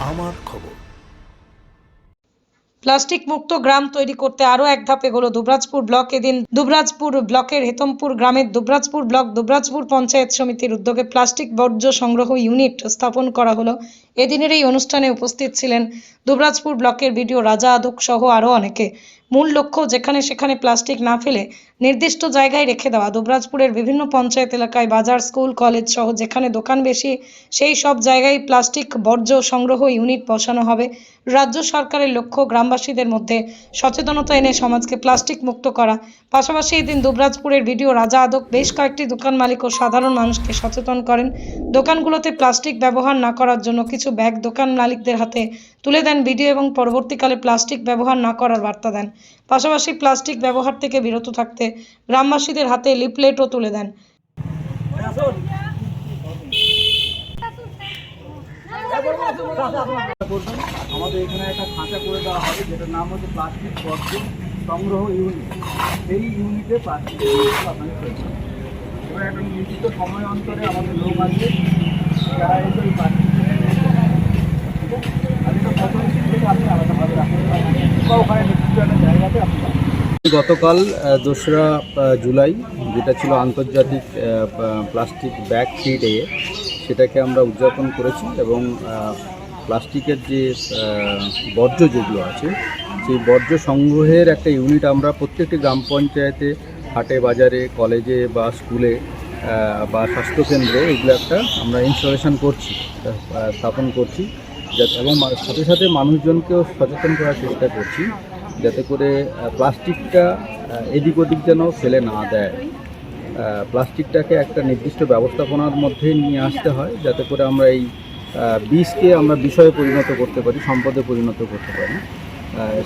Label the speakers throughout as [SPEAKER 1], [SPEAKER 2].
[SPEAKER 1] আমার খবর।
[SPEAKER 2] প্লাস্টিক মুক্ত গ্রাম তৈরি করতে আরও এক ধাপ এগোলো দুবরাজপুর ব্লক। এদিন দুবরাজপুর ব্লকের হেতমপুর গ্রামের দুবরাজপুর ব্লক, দুবরাজপুর পঞ্চায়েত সমিতির উদ্যোগে প্লাস্টিক বর্জ্য সংগ্রহ ইউনিট স্থাপন করা হলো। এদিনের এই অনুষ্ঠানে উপস্থিত ছিলেন দুবরাজপুর ব্লকের বিডিও রাজা আদক সহ আরও অনেকে। মূল লক্ষ্য যেখানে সেখানে প্লাস্টিক না ফেলে নির্দিষ্ট জায়গায় রেখে দেওয়া। দুবরাজপুরের বিভিন্ন পঞ্চায়েত এলাকায় বাজার, স্কুল, কলেজ সহ যেখানে দোকান বেশি, সেই সব জায়গায় প্লাস্টিক বর্জ্য সংগ্রহ ইউনিট বসানো হবে। রাজ্য সরকারের লক্ষ্য গ্রামবাসীদের মধ্যে সচেতনতা এনে সমাজকে প্লাস্টিক মুক্ত করা। পাশাপাশি এদিন দুবরাজপুরের ভিডিও রাজা আদক বেশ কয়েকটি দোকান মালিক ও সাধারণ মানুষকে সচেতন করেন। দোকানগুলোতে প্লাস্টিক ব্যবহার না করার জন্য কিছু ব্যাগ দোকান মালিকদের হাতে তুলে দেন ভিডিও এবং পরবর্তীকালে প্লাস্টিক ব্যবহার না করার বার্তা দেন। পাশাপাশি প্লাস্টিক ব্যবহার থেকে বিরত থাকতে গ্রামবাসীদের হাতে লিফলেটও তুলে দেন।
[SPEAKER 3] আমাদের এখানে একটা খাঁচা করে দেওয়া হবে, যেটার নাম হচ্ছে প্লাস্টিক বর্জ্য সংগ্রহ ইউনিট এই ইউনিটে প্লাস্টিক ফেলতে এবার একটা নির্দিষ্ট সময় অন্তরে আমাদের লোক আছে, যারা এসে ওই প্লাস্টিক গতকাল দোসরা জুলাই যেটা ছিল আন্তর্জাতিক প্লাস্টিক ব্যাগ ফ্রি ডে সেটাকে আমরা উদযাপন করেছি এবং প্লাস্টিকের যে বর্জ্য যেগুলো আছে, সেই বর্জ্য সংগ্রহের একটা ইউনিট আমরা প্রত্যেকটি গ্রাম পঞ্চায়েতে, হাটে, বাজারে, কলেজে বা স্কুলে বা স্বাস্থ্যকেন্দ্রে এগুলো একটা আমরা ইনস্টলেশন করছি স্থাপন করছি এবং সাথে সাথে মানুষজনকেও সচেতন করার চেষ্টা করছি, যাতে করে প্লাস্টিকটা এদিক ওদিক যেন ফেলে না দেয়। প্লাস্টিকটাকে একটা নির্দিষ্ট ব্যবস্থাপনার মধ্যে নিয়ে আসতে হয়, যাতে করে আমরা এই বিষকে আমরা বিষয়ে পরিণত করতে পারি, সম্পদে পরিণত করতে পারি।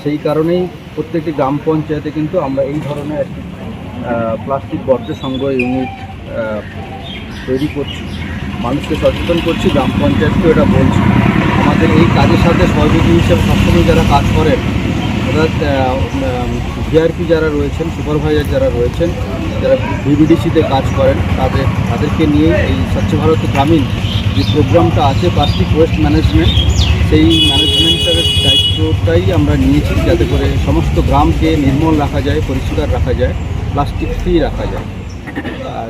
[SPEAKER 3] সেই কারণেই প্রত্যেকটি গ্রাম পঞ্চায়েতে কিন্তু আমরা এই ধরনের একটি প্লাস্টিক বর্জ্য সংগ্রহ ইউনিট তৈরি করছি। মানুষকে সচেতন করছি, গ্রাম পঞ্চায়েতকেও এটা বলছি। আমাদের এই কাজের সাথে সহযোগী হিসেবে সবসময় যারা কাজ করেন অর্থাৎ ভিআরপি যারা রয়েছেন, সুপারভাইজার যারা রয়েছেন, যারা ভিবিডিসিতে কাজ করেন, তাদের, তাদেরকে নিয়ে এই স্বচ্ছ ভারত গ্রামীণ যে প্রোগ্রামটা আছে, প্লাস্টিক ওয়েস্ট ম্যানেজমেন্ট, সেই ম্যানেজমেন্টের দায়িত্বটাই আমরা নিয়েছি যাতে করে সমস্ত গ্রামকে নির্মল রাখা যায়, পরিষ্কার রাখা যায়, প্লাস্টিক ফ্রি রাখা যায়।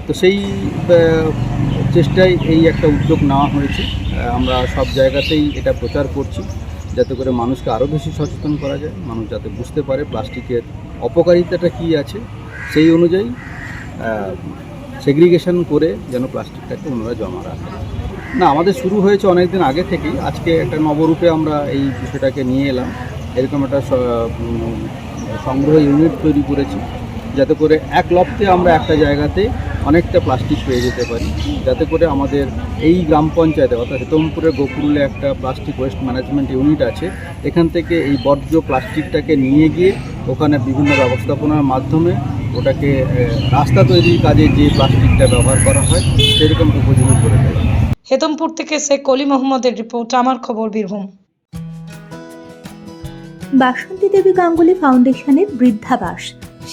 [SPEAKER 3] তো সেই চেষ্টায় এই একটা উদ্যোগ নেওয়া হয়েছে। আমরা সব জায়গাতেই এটা প্রচার করছি। যাতে করে মানুষকে আরও বেশি সচেতন করা যায়, মানুষ যাতে বুঝতে পারে প্লাস্টিকের অপকারিতাটা কী আছে, সেই অনুযায়ী সেগ্রিগেশন করে যেন প্লাস্টিকটাকে ওনারা জমা রাখে না, আমাদের শুরু হয়েছে অনেক দিন আগে থেকেই। আজকে একটা নবরূপে আমরা এই বিষয়টাকে নিয়ে এলাম। এরকম একটা সংগ্রহ ইউনিট তৈরি করেছি। যাতে করে এক লপ্তে আমরা একটা জায়গাতে অনেকটা প্লাস্টিক পেয়ে যেতে পারি। যাতে করে আমাদের এই গ্রাম পঞ্চায়েতে অর্থাৎ হেতমপুরের গোকুলে একটা প্লাস্টিক ওয়েস্ট ম্যানেজমেন্ট ইউনিট আছে এখান থেকে এই বর্জ্য প্লাস্টিকটাকে নিয়ে গিয়ে ওখানে বিভিন্ন ব্যবস্থাপনার মাধ্যমে ওটাকে রাস্তা তৈরির কাজে যে প্লাস্টিকটা ব্যবহার করা হয় সেরকম উপযোগী করে দেয়
[SPEAKER 2] হেতমপুর থেকে শেখ কলি মোহাম্মদের রিপোর্ট আমার খবর বীরভূম।
[SPEAKER 4] বাসন্তী দেবী গাঙ্গুলি ফাউন্ডেশনের বৃদ্ধাবাস।